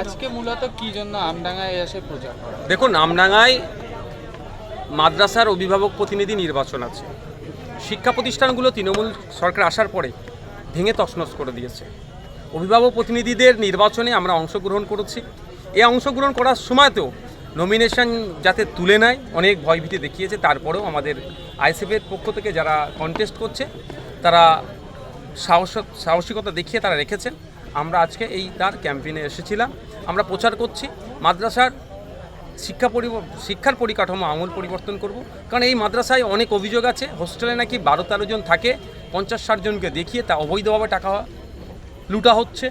আজকে মূলত কি জন্য আমডাঙ্গায় এসে প্রচার দেখুন, আমডাঙ্গায় মাদ্রাসার অভিভাবক প্রতিনিধি নির্বাচন আছে। শিক্ষা প্রতিষ্ঠানগুলো তৃণমূল সরকার আসার পরে ভেঙে তছনছ করে দিয়েছে। অভিভাবক প্রতিনিধিদের নির্বাচনে আমরা অংশগ্রহণ করেছি। এ অংশগ্রহণ করার সময়তেও নমিনেশন যাতে তুলে নেয়, অনেক ভয়ভীতি দেখিয়েছে। তারপরেও আমাদের আইসিএফের পক্ষ থেকে যারা কন্টেস্ট করছে, তারা সাহস সাহসিকতা দেখিয়ে তারা রেখেছেন। আমরা আজকে এই তার ক্যাম্পেইনে এসেছিলাম। আমরা প্রচার করছি, মাদ্রাসার শিক্ষা পরি, শিক্ষার পরিকাঠামো আমূল পরিবর্তন করব। কারণ এই মাদ্রাসায় অনেক অভিযোগ আছে, হোস্টেলে নাকি বারো তেরো জন থাকে পঞ্চাশ ষাট জনকে দেখিয়ে তা অবৈধভাবে টাকা লুটা হচ্ছে।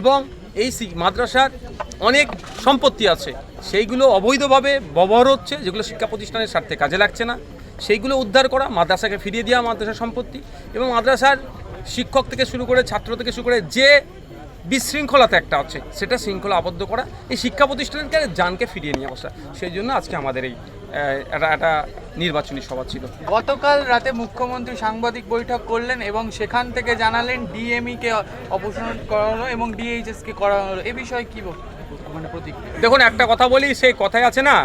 এবং এই মাদ্রাসার অনেক সম্পত্তি আছে, সেইগুলো অবৈধভাবে ব্যবহার হচ্ছে, যেগুলো শিক্ষা প্রতিষ্ঠানের স্বার্থে কাজে লাগছে না। সেইগুলো উদ্ধার করা, মাদ্রাসাকে ফিরিয়ে দেওয়া মাদ্রাসার সম্পত্তি। এবং মাদ্রাসার শিক্ষক থেকে শুরু করে ছাত্র থেকে শুরু করে যে বিশৃঙ্খলাতে একটা আছে সেটা শৃঙ্খলা আবদ্ধ করা এই শিক্ষা প্রতিষ্ঠানকে জানকে ফিরিয়ে নিয়ে আসা সেই জন্য আজকে আমাদের এই একটা নির্বাচনী সভা ছিল। গতকাল রাতে মুখ্যমন্ত্রী সাংবাদিক বৈঠক করলেন এবং সেখান থেকে জানালেন ডিএমই কে অপসারণ করা হলো এবং ডিএইচএস কে করা হলো। এ বিষয়ে কি মানে প্রতিক্রিয়া? দেখুন একটা কথা বলি সেই কথায় আছে না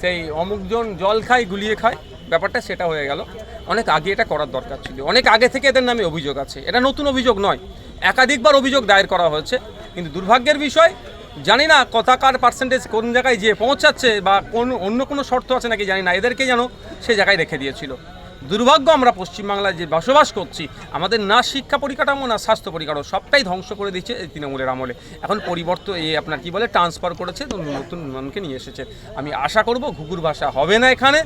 সেই অমুকজন জল খায় গুলিয়ে খায়। ব্যাপারটা সেটা হয়ে গেল। অনেক আগে এটা করার দরকার ছিল। অনেক আগে থেকে এদের নামে অভিযোগ আছে। এটা নতুন অভিযোগ নয়। একাধিকবার অভিযোগ দায়ের করা হয়েছে। কিন্তু দুর্ভাগ্যের বিষয়, জানি না কথাকার পার্সেন্টেজ কোন জায়গায় যে পৌঁছাচ্ছে বা কোন, অন্য কোনো শর্ত আছে নাকি জানি না। এদেরকে যেন সে জায়গায় রেখে দিয়েছিল। দুর্ভাগ্য, আমরা পশ্চিমবাংলায় যে বসবাস করছি, আমাদের না শিক্ষা পরিকাঠামো, না স্বাস্থ্য পরিকাঠামো সবটাই ধ্বংস করে দিচ্ছে এই তৃণমূলের আমলে। এখন পরিবর্তন এই আপনার কি বলে ট্রান্সফার করেছে, তো নতুন মানুষকে নিয়ে এসেছে। আমি আশা করব, ঘুঘুর ভাষা হবে না এখানে।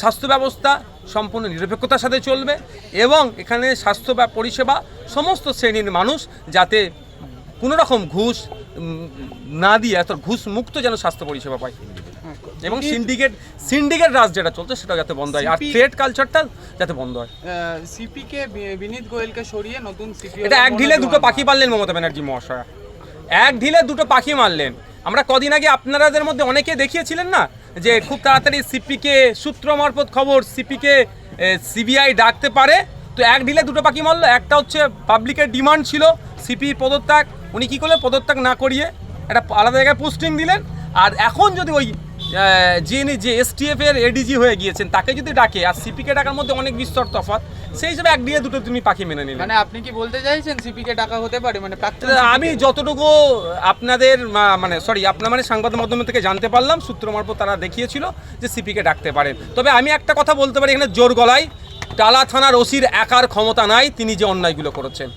স্বাস্থ্য ব্যবস্থা সম্পূর্ণ নিরপেক্ষতার সাথে চলবে এবং এখানে স্বাস্থ্য পরিষেবা সমস্ত শ্রেণির মানুষ যাতে কোনো রকম ঘুষ না দিয়ে এত ঘুষ মুক্ত যেন স্বাস্থ্য পরিষেবা পায়। এবং সিন্ডিকেট সিন্ডিকেট রাজ যেটা চলছে সেটা যাতে বন্ধ হয়। আর ট্রেড কালচারটা যাতে বন্ধ হয়। সিপি কে বি- বিনীত গোয়েলকে সরিয়ে নতুন সিপি এটা এক ঢিলে দুটো পাখি মারলেন মমতা ব্যানার্জি মহাশয়া। এক ঢিলে দুটো পাখি মারলেন। আমরা কদিন আগে আপনারাদের মধ্যে অনেকে দেখিয়েছিলেন না যে খুব তাড়াতাড়ি সিপিকে সূত্র মারফত খবর সিপিকে সিবিআই ডাকতে পারে। তো এক ঢিলে দুটো পাখি মারলো। একটা হচ্ছে পাবলিকের ডিমান্ড ছিল সিপির পদত্যাগ। উনি কী করলেন? পদত্যাগ না করিয়ে একটা আলাদা জায়গায় পোস্টিং দিলেন। আর এখন যদি ওই যিনি যে এসটিএফ এর এডিজি হয়ে গিয়েছেন তাকে যদি ডাকে আর সিপিকে ডাকার মধ্যে অনেক বিস্তর তফাৎ সেই হিসেবে এক দিয়ে দুটো তুমি পাখি মেনে নিলে মানে আপনি কি বলতে চাইছেন সিপিকে ডাকা হতে পারে? মানে আমি যতটুকু আপনাদের মানে সরি আপনার মানে সংবাদ মাধ্যম থেকে জানতে পারলাম সূত্র মারফত তারা দেখিয়েছিল যে সিপিকে ডাকতে পারেন তবে আমি একটা কথা বলতে পারি এখানে জোর গলায় টালা থানার ওসির একার ক্ষমতা নাই তিনি যে অন্যায়গুলো করেছেন।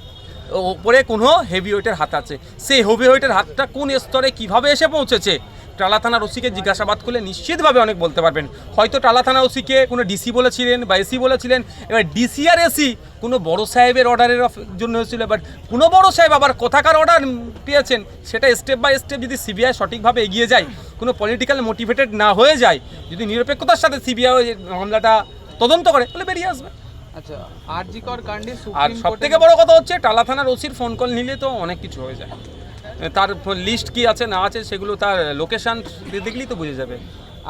ওপরে কোনো হেভি ওয়েটের হাত আছে। সেই হেভি ওয়েটের হাতটা কোন স্তরে কীভাবে এসে পৌঁছেছে টালা থানার ওসিকে জিজ্ঞাসাবাদ করলে নিশ্চিতভাবে অনেক বলতে পারবেন। হয়তো টালা থানার ওসিকে কোনো ডিসি বলেছিলেন বা এসি বলেছিলেন এবার ডিসি আর এসি কোনো বড় সাহেবের অর্ডারের জন্য হয়েছিল বাট কোনো বড় সাহেব আবার কোথাকার অর্ডার পেয়েছেন সেটা স্টেপ বাই স্টেপ যদি সিবিআই সঠিকভাবে এগিয়ে যায় কোনো পলিটিক্যাল মোটিভেটেড না হয়ে যায় যদি নিরপেক্ষতার সাথে সিবিআই মামলাটা তদন্ত করে তাহলে বেরিয়ে আসবে। আচ্ছা কাণ্ডে আর সব থেকে বড় কথা হচ্ছে টালা থানার ওসির ফোন কল নিলে তো অনেক কিছু হয়ে যায়। তার লিস্ট কি আছে না আছে সেগুলো তার লোকেশন দেখলেই তো বুঝে যাবে।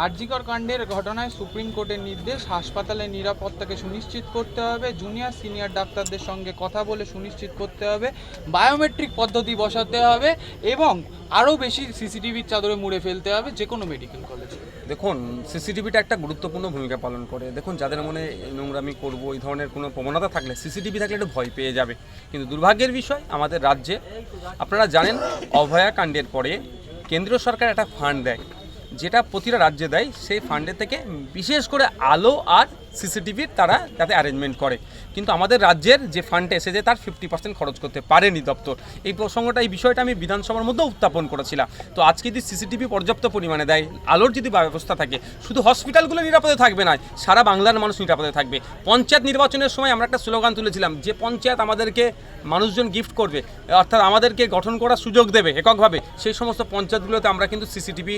আরজিকর কাণ্ডের ঘটনায় সুপ্রিম কোর্টের নির্দেশ, হাসপাতালের নিরাপত্তাকে সুনিশ্চিত করতে হবে, জুনিয়র সিনিয়র ডাক্তারদের সঙ্গে কথা বলে সুনিশ্চিত করতে হবে, বায়োমেট্রিক পদ্ধতি বসাতে হবে এবং আরও বেশি সিসিটিভির চাদরে মুড়ে ফেলতে হবে যে কোনো মেডিকেল কলেজে। দেখুন, সিসিটিভিটা একটা গুরুত্বপূর্ণ ভূমিকা পালন করে। দেখুন, যাদের মনে নোংরামি করব, এই ধরনের কোনো প্রবণতা থাকলে সিসিটিভি থাকলে একটু ভয় পেয়ে যাবে। কিন্তু দুর্ভাগ্যের বিষয়, আমাদের রাজ্যে, আপনারা জানেন, অভয়া কাণ্ডের পরে কেন্দ্রীয় সরকার একটা ফান্ড দেয়। যেটা প্রতিটা রাজ্যে দেয়, সেই ফান্ডের থেকে বিশেষ করে আলো আর সিসিটিভির তারা যাতে অ্যারেঞ্জমেন্ট করে। কিন্তু আমাদের রাজ্যের যে ফান্ডটা এসেছে, তার ফিফটি পার্সেন্ট খরচ করতে পারেনি দপ্তর। এই প্রসঙ্গটা, এই বিষয়টা আমি বিধানসভার মধ্যেও উত্থাপন করেছিলাম। তো আজকে যদি সিসিটিভি পর্যাপ্ত পরিমাণে দেয়, আলোর যদি ব্যবস্থা থাকে, শুধু হসপিটালগুলো নিরাপদে থাকবে না, সারা বাংলার মানুষ নিরাপদে থাকবে। পঞ্চায়েত নির্বাচনের সময় আমরা একটা স্লোগান তুলেছিলাম যে, পঞ্চায়েত আমাদেরকে মানুষজন গিফট করবে। অর্থাৎ আমাদেরকে গঠন করার সুযোগ দেবে, এককভাবে। সেই সমস্ত পঞ্চায়েতগুলোতে আমরা কিন্তু সিসিটিভি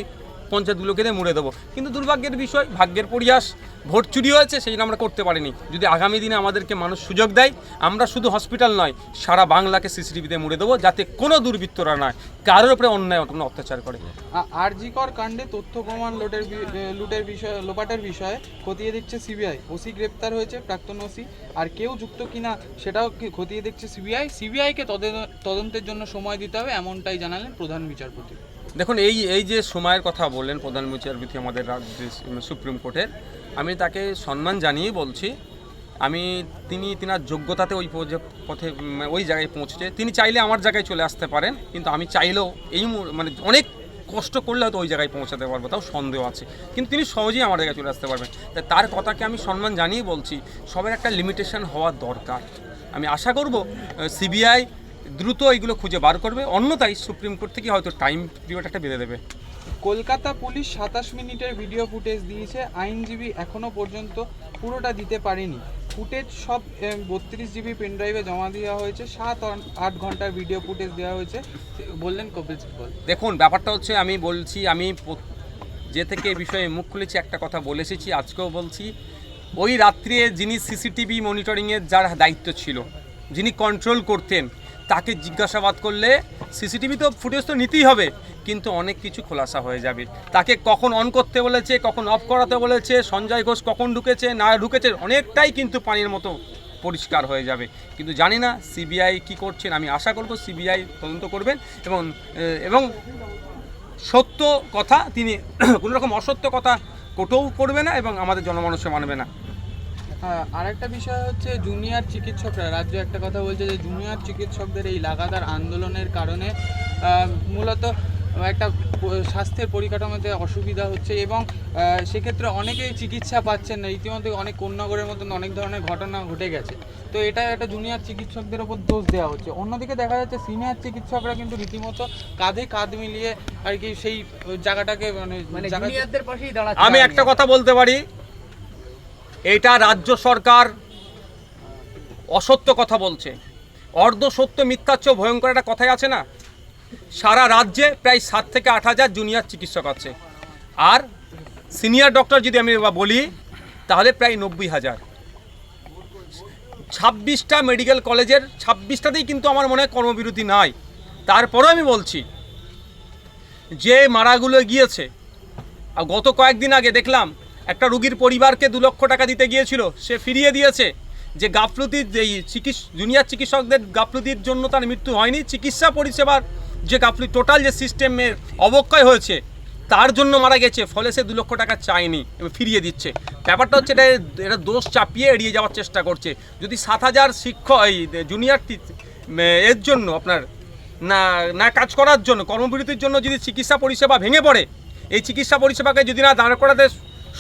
পঞ্চায়েতগুলোকে দিয়ে মুড়ে দেবো। কিন্তু দুর্ভাগ্যের বিষয়, ভাগ্যের পরিহাস, ভোট চুরি হয়েছে, সেই জন্য আমরা করতে পারিনি। যদি আগামী দিনে আমাদেরকে মানুষ সুযোগ দেয়, আমরা শুধু হসপিটাল নয়, সারা বাংলাকে সিসিটিভিতে মুড়ে দেবো, যাতে কোনো দুর্বৃত্তরা নয়, কারোর উপরে অন্যায় কোনো অত্যাচার করে। আরজিকর কাণ্ডে তথ্য প্রমাণ লোটের লুটের বিষয়ে, লোপাটের বিষয়ে খতিয়ে দেখছে সিবিআই। ওসি গ্রেপ্তার হয়েছে, প্রাক্তন ওসি, আর কেউ যুক্ত কিনা সেটাও খতিয়ে দেখছে সিবিআই? সিবিআইকে তদন্তের জন্য সময় দিতে হবে, এমনটাই জানালেন প্রধান বিচারপতি। দেখুন, এই এই যে সময়ের কথা বললেন প্রধান বিচারপতি আমাদের সুপ্রিম কোর্টের আমি তাকে সম্মান জানিয়ে বলছি, আমি, তিনি তিনার যোগ্যতাতে ওই পথে ওই জায়গায় পৌঁছেছে। তিনি চাইলে আমার জায়গায় চলে আসতে পারেন, কিন্তু আমি চাইলেও এই মানে অনেক কষ্ট করলে হয়তো ওই জায়গায় পৌঁছাতে পারব, তাও সন্দেহ আছে। কিন্তু তিনি সহজেই আমার জায়গায় চলে আসতে পারবেন। তাই তার কথাকে আমি সম্মান জানিয়ে বলছি, সবার একটা লিমিটেশন হওয়া দরকার। আমি আশা করব সিবিআই দ্রুত এইগুলো খুঁজে বার করবে। অন্যথায় সুপ্রিম কোর্ট থেকে হয়তো টাইম পিরিয়ড একটা বেঁধে দেবে। কলকাতা পুলিশ সাতাশ মিনিটের ভিডিও ফুটেজ দিয়েছে। আইনজীবী এখনও পর্যন্ত পুরোটা দিতে পারেনি। ফুটেজ সব বত্রিশ জিবি পেনড্রাইভে জমা দেওয়া হয়েছে। সাত আট- আট ঘণ্টার ভিডিও ফুটেজ দেওয়া হয়েছে। বললেন কপিল সিব্বল দেখুন ব্যাপারটা হচ্ছে আমি বলছি আমি যে থেকে এই বিষয়ে মুখ খুলেছি একটা কথা বলে এসেছি আজকেও বলছি। ওই রাত্রে যিনি সিসিটিভি মনিটরিংয়ের যার দায়িত্ব ছিল যিনি কন্ট্রোল করতেন তাকে জিজ্ঞাসাবাদ করলে সিসিটিভি তো ফুটেজ তো নিতেই হবে, কিন্তু অনেক কিছু খোলাসা হয়ে যাবে। তাকে কখন অন করতে বলেছে, কখন অফ করাতে বলেছে, সঞ্জয় ঘোষ কখন ঢুকেছে, না ঢুকেছে, অনেকটাই কিন্তু পানির মতো পরিষ্কার হয়ে যাবে। কিন্তু জানি না সিবিআই কি করছেন, আমি আশা করব সিবিআই তদন্ত করবেন এবং এবং সত্য কথা তিনি কোনো রকম অসত্য কথা কোটেও করবে না এবং আমাদের জনমানুষে মানবে না। আরেকটা বিষয় হচ্ছে জুনিয়র চিকিৎসকরা। রাজ্য একটা কথা বলছে যে জুনিয়র চিকিৎসকদের এই লাগাতার আন্দোলনের কারণে মূলত একটা স্বাস্থ্যের পরিকাঠামোতে অসুবিধা হচ্ছে এবং সেক্ষেত্রে অনেকেই চিকিৎসা পাচ্ছেন না। ইতিমধ্যে অনেক কন্যাগরের মতন অনেক ধরনের ঘটনা ঘটে গেছে। তো এটা একটা জুনিয়র চিকিৎসকদের ওপর দোষ দেওয়া হচ্ছে। অন্যদিকে দেখা যাচ্ছে সিনিয়র চিকিৎসকরা কিন্তু রীতিমতো কাঁধে কাঁধ মিলিয়ে আর কি সেই জায়গাটাকে মানে মানে আমি একটা কথা বলতে পারি। এটা রাজ্য সরকার অসত্য কথা বলছে। অর্ধ সত্য মিথ্যার চেয়েও ভয়ঙ্কর একটা কথাই আছে না? সারা রাজ্যে প্রায় সাত থেকে আট হাজার জুনিয়র চিকিৎসক আছে। আর সিনিয়র ডক্টর যদি আমি বলি, তাহলে প্রায় নব্বই হাজার। ছাব্বিশটা মেডিকেল কলেজের, ছাব্বিশটাতেই কিন্তু আমার মনে হয় কর্মবিরতি নাই। তারপরেও আমি বলছি, যে মারাগুলো গিয়েছে, আর গত কয়েকদিন আগে দেখলাম একটা রুগীর পরিবারকে দু লক্ষ টাকা দিতে গিয়েছিল, সে ফিরিয়ে দিয়েছে। যে গাফলতির এই চিকিৎস, জুনিয়র চিকিৎসকদের গাফলতির জন্য তার মৃত্যু হয়নি, চিকিৎসা পরিষেবার যে গাফলতি টোটাল যে সিস্টেমের অবক্ষয় হয়েছে, তার জন্য মারা গেছে, ফলে সে দু লক্ষ টাকা চায়নি ফিরিয়ে দিচ্ছে। ব্যাপারটা হচ্ছে এটা এটা দোষ চাপিয়ে এড়িয়ে যাওয়ার চেষ্টা করছে। যদি সাত হাজার শিক্ষক, এই জুনিয়র এর জন্য আপনার না না কাজ করার জন্য, কর্মবিরতির জন্য যদি চিকিৎসা পরিষেবা ভেঙে পড়ে, এই চিকিৎসা পরিষেবাকে যদি না দাঁড় করাতে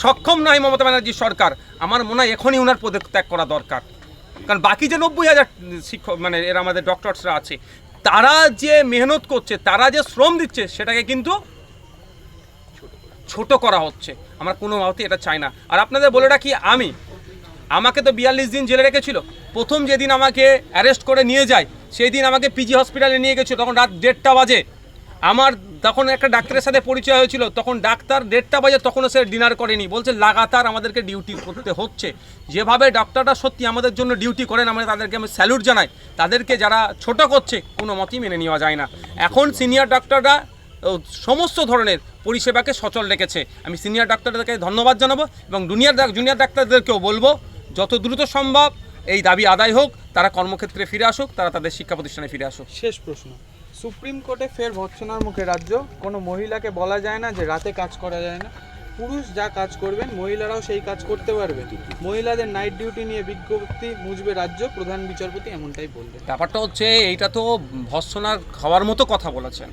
সক্ষম নয় মমতা ব্যানার্জি সরকার। আমার মনে হয় এখনই ওনার পদত্যাগ করা দরকার। কারণ বাকি যে নব্বই হাজার শিক্ষক মানে এরা আমাদের ডক্টরসরা আছে, তারা যে মেহনত করছে, তারা যে শ্রম দিচ্ছে, সেটাকে কিন্তু ছোট করা হচ্ছে। আমার কোনো মতে এটা চাই না। আর আপনাদের বলে রাখি, আমি আমাকে তো বিয়াল্লিশ দিন জেলে রেখেছিল। প্রথম যেদিন আমাকে অ্যারেস্ট করে নিয়ে যায়, সেই দিন আমাকে পিজি হসপিটালে নিয়ে গেছিল, তখন রাত দেড়টা বাজে। আমার তখন একটা ডাক্তারের সাথে পরিচয় হয়েছিল, তখন ডাক্তার দেড়টা বাজে তখনও সে ডিনার করেনি। বলছে, লাগাতার আমাদেরকে ডিউটি করতে হচ্ছে। যেভাবে ডাক্তাররা সত্যি আমাদের জন্য ডিউটি করেন, আমরা তাদেরকে আমি স্যালুট জানাই। তাদেরকে যারা ছোট করছে, কোনো মতেই মেনে নেওয়া যায় না। এখন সিনিয়র ডাক্তাররা সমস্ত ধরনের পরিষেবাকে সচল রেখেছে। আমি সিনিয়র ডাক্তারদেরকে ধন্যবাদ জানাব এবং জুনিয়র জুনিয়র ডাক্তারদেরকেও বলব, যত দ্রুত সম্ভব এই দাবি আদায় হোক, তারা কর্মক্ষেত্রে ফিরে আসুক, তারা তাদের শিক্ষা প্রতিষ্ঠানে ফিরে আসুক। শেষ প্রশ্ন। সুপ্রিম কোর্টে ফের ভৎসনার মুখে রাজ্য। কোনো মহিলাকে বলা যায় না যে রাতে কাজ করা যায় না। পুরুষ যা কাজ করবেন, মহিলারাও সেই কাজ করতে পারবে। মহিলাদের নাইট ডিউটি নিয়ে বিজ্ঞপ্তি মুজবে রাজ্য। প্রধান বিচারপতি এমনটাই বললেন। ব্যাপারটা হচ্ছে, এইটা তো ভৎসনার খাওয়ার মতো কথা বলেছেন।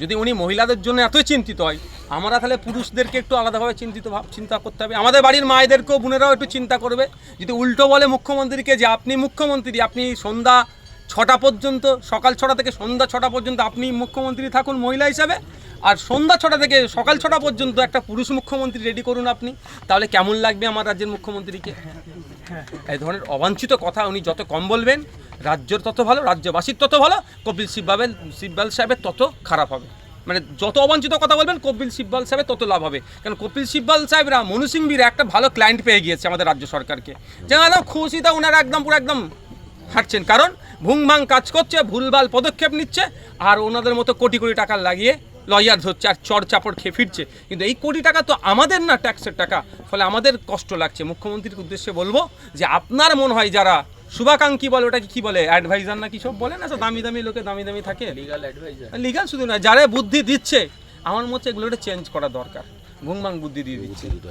যদি উনি মহিলাদের জন্য এতই চিন্তিত হয়, আমরা তাহলে পুরুষদেরকে একটু আলাদাভাবে চিন্তিত ভাব, চিন্তা করতে হবে। আমাদের বাড়ির মায়েদেরকেও বোনেরাও একটু চিন্তা করবে। যদি উল্টো বলে মুখ্যমন্ত্রীকে যে আপনি মুখ্যমন্ত্রী, আপনি সন্ধ্যা ছটা পর্যন্ত, সকাল ছটা থেকে সন্ধ্যা ছটা পর্যন্ত আপনি মুখ্যমন্ত্রী থাকুন মহিলা হিসাবে, আর সন্ধ্যা ছটা থেকে সকাল ছটা পর্যন্ত একটা পুরুষ মুখ্যমন্ত্রী রেডি করুন আপনি। তাহলে কেমন লাগবে আমার রাজ্যের মুখ্যমন্ত্রীকে? এই ধরনের অবাঞ্ছিত কথা উনি যত কম বলবেন, রাজ্যের তত ভালো, রাজ্যবাসীর তত ভালো, কপিল সিব্বাবেল, সিব্বাল সাহেবের তত খারাপ হবে। মানে যত অবাঞ্ছিত কথা বলবেন, কপিল সিব্বাল সাহেবের তত লাভ হবে। কারণ কপিল সিব্বাল সাহেবরা, মনু সিং বীর একটা ভালো ক্লায়েন্ট পেয়ে গিয়েছে আমাদের রাজ্য সরকারকে। যেন খুশিতে ওনারা একদম পুরো একদম হাঁটছেন কারণ ভুংভাং কাজ করছে ভুলভাল পদক্ষেপ নিচ্ছে আর ওনাদের মতো কোটি কোটি টাকা লাগিয়ে লয়ার ধরছে আর চড় চাপড় খেয়ে ফিরছে। কিন্তু এই কোটি টাকা তো আমাদের না ট্যাক্সের টাকা ফলে আমাদের কষ্ট লাগছে। মুখ্যমন্ত্রীর উদ্দেশ্যে বলব যে আপনার মনে হয় যারা শুভাকাঙ্ক্ষী বলে ওটাকে কি বলে অ্যাডভাইজার না কি সব বলে না দামি দামি লোকে দামি দামি থাকে? লিগাল অ্যাডভাইজার লিগাল শুধু না যারা বুদ্ধি দিচ্ছে আমার মতে এগুলো চেঞ্জ করা দরকার। ভুংভাং বুদ্ধি দিয়ে দিচ্ছে।